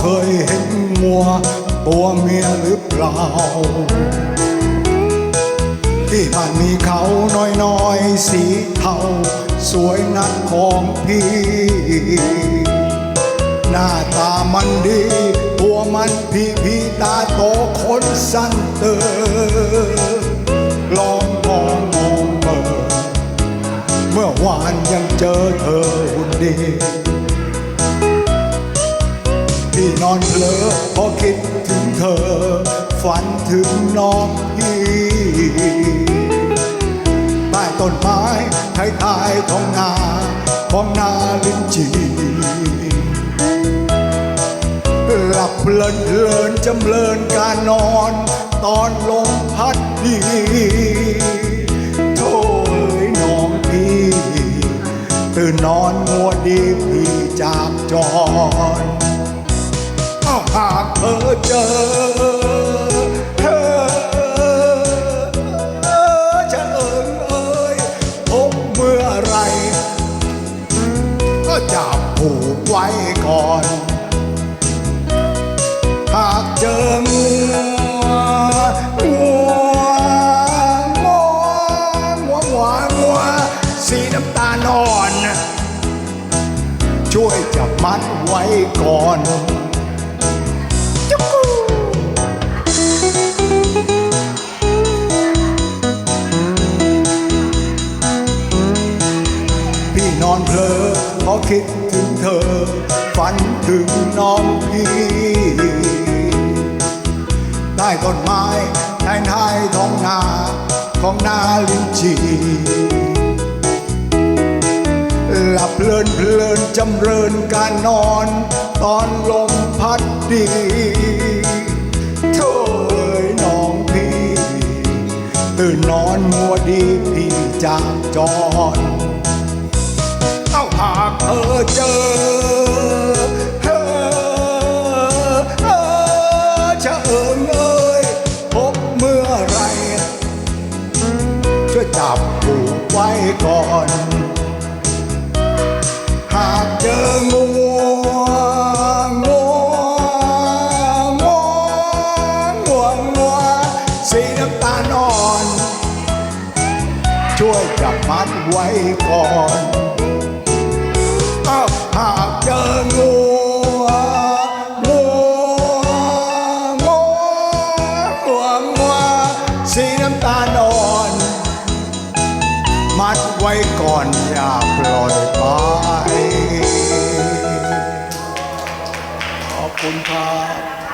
เคยเห็นงัว ตัวเมียหรือเปล่า ที่มันมีเขาน้อยๆ สีเทา สวยนักของพี่ หน้าตามันดี ตัวมันพี่พี่ตาโตขนสั้นเตอลองมองมองเปิดเมื่อวานยังเจอเธอหุ่นดี อนเพลอพอคิดถึงเธอ ฝันถึงน้องพี่ใต้ต้นไม้ท้ายท้ายๆของนาของนาลินจีหลับเพลินเพลินจำเริญการนอน ตอนลมพัดดีโธ่เอ้ยน้องพี่ตื่นนอนมัวดีพี่จากจรถ้าหาก เธอเจอเธอจะเอิงเอ่ยพบเมื่อไร ก็จะผูกไว้ก่อน หากเจองูงัวงัวงัวงัวงัวสีน้ำตาลอ่อน ช่วยจับมัดไว้ก่อน พี่นอนเพลอเพราะคิดถึงเธอ ฝันถึงน้องพี่ใต้ต้นไม้แทนท้ายท้องนาของนาลินจีหลับเพลินเพลินจำเริญการนอน ตอนลมพัด ดีโธ่เอ้ยน้องพี่ ตื่นนอนมัวดีพี่จากจรเอาหากเธอเจอเธอเออจะเอิงเอ่ยพบเมื่อไรช่วยจับผูกไว้ก่อนาลอ่อน ช่วยจับมัดไว้ก่อนอ้าหากเจองูงูงูงูงูสีน้ำตาลอ่อน มัดไว้ก่อนอย่าปล่อยไปขอบคุณครับ